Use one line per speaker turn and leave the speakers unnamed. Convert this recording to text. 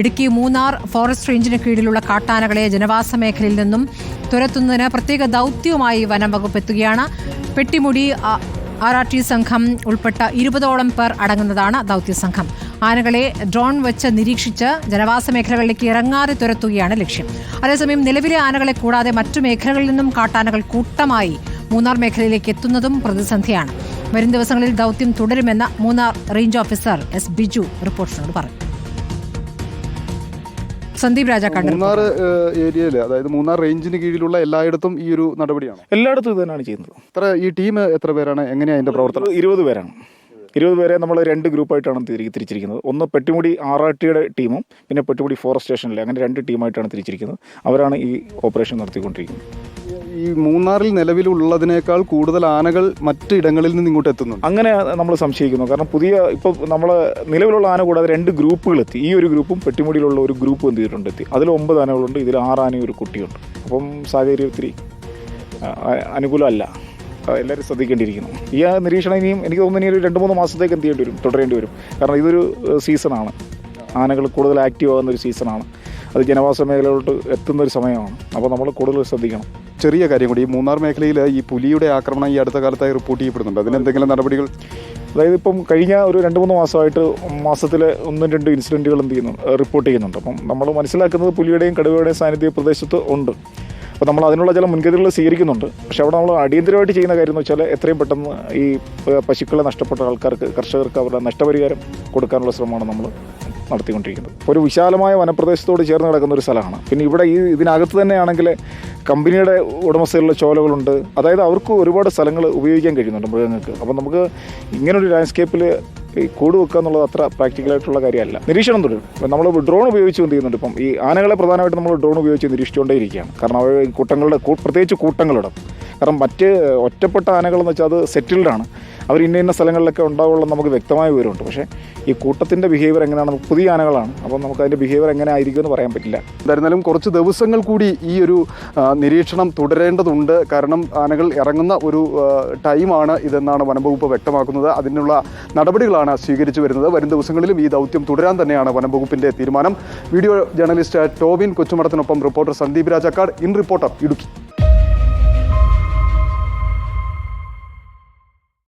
Idukki Munnar forest റേഞ്ചിന് കീഴിലുള്ള കാട്ടാനകളെ ജനവാസ മേഖലയിൽ നിന്നും തുരത്തുന്നതിന് പ്രത്യേക ദൗത്യവുമായി വനം വകുപ്പ് എത്തുകയാണ്. പെട്ടിമുടി ആർ സംഘം ഉൾപ്പെട്ട ഇരുപതോളം പേർ അടങ്ങുന്നതാണ് ദൗത്യ സംഘം. ആനകളെ ഡ്രോൺ വെച്ച് നിരീക്ഷിച്ച് ജനവാസ മേഖലകളിലേക്ക് ഇറങ്ങാതെ തുരത്തുകയാണ് ലക്ഷ്യം. അതേസമയം നിലവിലെ ആനകളെ കൂടാതെ മറ്റു മേഖലകളിൽ നിന്നും കാട്ടാനകൾ കൂട്ടമായി മൂന്നാർ മേഖലയിലേക്ക് എത്തുന്നതും പ്രതിസന്ധിയാണ്. വരും ദിവസങ്ങളിൽ ദൗത്യം തുടരുമെന്ന് Munnar range officer S Biju റിപ്പോർട്ടറിനോട് പറഞ്ഞു. സന്ദീപ് രാജ കണ്ടു
മൂന്നാർ ഏരിയയിൽ അതായത് മൂന്നാർ റേഞ്ചിന് കീഴിലുള്ള എല്ലായിടത്തും ഈ ഒരു നടപടിയാണ്?
എല്ലായിടത്തും ഇത് തന്നെയാണ് ചെയ്യുന്നത്.
എത്ര ഈ ടീം എത്ര പേരാണ്? എങ്ങനെയാണ് അതിന്റെ പ്രവർത്തനം?
ഇരുപത് പേരാണ്. ഇരുപത് പേരെ നമ്മൾ രണ്ട് ഗ്രൂപ്പായിട്ടാണ് തിരി- തിരിച്ചിരിക്കുന്നത്. ഒന്ന് പെട്ടിമുടി ആറാട്ടിയുടെ ടീമും പിന്നെ പെട്ടിമുടി ഫോറസ്റ്റ് സ്റ്റേഷനിലെ അങ്ങനെ രണ്ട് ടീമായിട്ടാണ് തിരിച്ചിരിക്കുന്നത്. അവരാണ് ഈ ഓപ്പറേഷൻ നടത്തിക്കൊണ്ടിരിക്കുന്നത്.
ഈ മൂന്നാറിൽ നിലവിലുള്ളതിനേക്കാൾ കൂടുതൽ ആനകൾ മറ്റ് ഇടങ്ങളിൽ നിന്ന് ഇങ്ങോട്ട് എത്തുന്നു
അങ്ങനെ നമ്മൾ സംശയിക്കുന്നു. കാരണം പുതിയ ഇപ്പോൾ നമ്മൾ നിലവിലുള്ള ആന കൂടാതെ രണ്ട് ഗ്രൂപ്പുകൾ എത്തി. ഈ ഒരു ഗ്രൂപ്പും പെട്ടിമുടിയിലുള്ള ഒരു ഗ്രൂപ്പ് എന്ത് ചെയ്തിട്ടുണ്ട്? എത്തി. അതിൽ ഒമ്പത് ആനകളുണ്ട്. ഇതിൽ ആറ് ആനയും ഒരു കുട്ടിയുണ്ട്. അപ്പം സാഹചര്യം ഒത്തിരി അനുകൂലമല്ല. എല്ലാവരും ശ്രദ്ധിക്കേണ്ടിയിരിക്കുന്നു. ഈ ആ നിരീക്ഷണം ഇനിയും എനിക്ക് തോന്നുന്നു ഇനി ഒരു രണ്ട് മൂന്ന് മാസത്തേക്ക് എന്ത് ചെയ്യേണ്ടി വരും തുടരേണ്ടി വരും. കാരണം ഇതൊരു സീസണാണ്. ആനകൾ കൂടുതൽ ആക്റ്റീവ് ആകുന്ന ഒരു സീസണാണ്. അത് ജനവാസ മേഖലയിലോട്ട് എത്തുന്ന ഒരു സമയമാണ്. അപ്പോൾ നമ്മൾ കൂടുതൽ ശ്രദ്ധിക്കണം.
ചെറിയ കാര്യം കൂടി ഈ മൂന്നാർ മേഖലയിൽ ഈ പുലിയുടെ ആക്രമണം ഈ അടുത്ത കാലത്തായി റിപ്പോർട്ട് ചെയ്യപ്പെടുന്നുണ്ട്. അതിന് എന്തെങ്കിലും നടപടികൾ?
അതായത് ഇപ്പം കഴിഞ്ഞ ഒരു രണ്ട് മൂന്ന് മാസമായിട്ട് മാസത്തിൽ ഒന്നും രണ്ട് ഇൻസിഡന്റുകൾ എന്ത് ചെയ്യുന്നു റിപ്പോർട്ട് ചെയ്യുന്നുണ്ട്. അപ്പം നമ്മൾ മനസ്സിലാക്കുന്നത് പുലിയുടെയും കടുവയുടെയും സാന്നിധ്യം പ്രദേശത്ത് ഉണ്ട്. അപ്പോൾ നമ്മൾ അതിനുള്ള ചില മുൻകരുതലുകൾ സ്വീകരിക്കുന്നുണ്ട്. പക്ഷെ അവിടെ നമ്മൾ അടിയന്തരമായിട്ട് ചെയ്യുന്ന കാര്യം എന്ന് വെച്ചാൽ എത്രയും പെട്ടെന്ന് ഈ പശുക്കളെ നഷ്ടപ്പെട്ട ആൾക്കാർക്ക് കർഷകർക്ക് അവരുടെ നഷ്ടപരിഹാരം കൊടുക്കാനുള്ള ശ്രമമാണ് നമ്മൾ നടത്തിക്കൊണ്ടിരിക്കുന്നത്. ഒരു വിശാലമായ വനപ്രദേശത്തോട് ചേർന്ന് കിടക്കുന്ന ഒരു സ്ഥലമാണ്. പിന്നെ ഇവിടെ ഈ ഇതിനകത്ത് തന്നെയാണെങ്കിൽ കമ്പനിയുടെ ഉടമസ്ഥയിലുള്ള ചോലകളുണ്ട്. അതായത് അവർക്ക് ഒരുപാട് സ്ഥലങ്ങൾ ഉപയോഗിക്കാൻ കഴിയുന്നുണ്ട് മൃഗങ്ങൾക്ക്. അപ്പം നമുക്ക് ഇങ്ങനൊരു ലാൻഡ്സ്കേപ്പിൽ ഈ കൂട് വെക്കുക എന്നുള്ളത് അത്ര പ്രാക്ടിക്കലായിട്ടുള്ള കാര്യമല്ല. നിരീക്ഷണം തുടരും. നമ്മൾ ഡ്രോൺ ഉപയോഗിച്ച് എന്ത് ചെയ്യുന്നുണ്ട്? ഇപ്പം ഈ ആനകളെ പ്രധാനമായിട്ട് നമ്മൾ ഡ്രോൺ ഉപയോഗിച്ച് നിരീക്ഷിച്ചുകൊണ്ടേയിരിക്കുകയാണ്. കാരണം അവർ കൂട്ടങ്ങളുടെ പ്രത്യേകിച്ച് കൂട്ടങ്ങളുടെ കാരണം മറ്റ് ഒറ്റപ്പെട്ട ആനകളെന്ന് വെച്ചാൽ അത് സെറ്റിൽഡാണ് അവർ ഇന്ന ഇന്ന സ്ഥലങ്ങളിലൊക്കെ ഉണ്ടാവുള്ള നമുക്ക് വ്യക്തമായ വിവരമുണ്ട്. പക്ഷേ ഈ കൂട്ടത്തിന്റെ ബിഹേവിയർ എങ്ങനെയാണ്? നമുക്ക് പുതിയ ആനകളാണ്. അപ്പം നമുക്ക് അതിന്റെ ബിഹേവിയർ എങ്ങനെ ആയിരിക്കും എന്ന് പറയാൻ പറ്റില്ല.
എന്തായിരുന്നാലും കുറച്ച് ദിവസങ്ങൾ കൂടി ഈ ഒരു നിരീക്ഷണം തുടരേണ്ടതുണ്ട്. കാരണം ആനകൾ ഇറങ്ങുന്ന ഒരു ടൈമാണ് ഇതെന്നാണ് വനംവകുപ്പ് വ്യക്തമാക്കുന്നത്. അതിനുള്ള നടപടികളാണ് സ്വീകരിച്ചു വരുന്നത്. വരും ദിവസങ്ങളിലും ഈ ദൗത്യം തുടരാൻ തന്നെയാണ് വനംവകുപ്പിന്റെ തീരുമാനം. Video journalist Tobin കൊച്ചുമടത്തിനൊപ്പം reporter Sandeep Rajakkad. In reporter Idukki.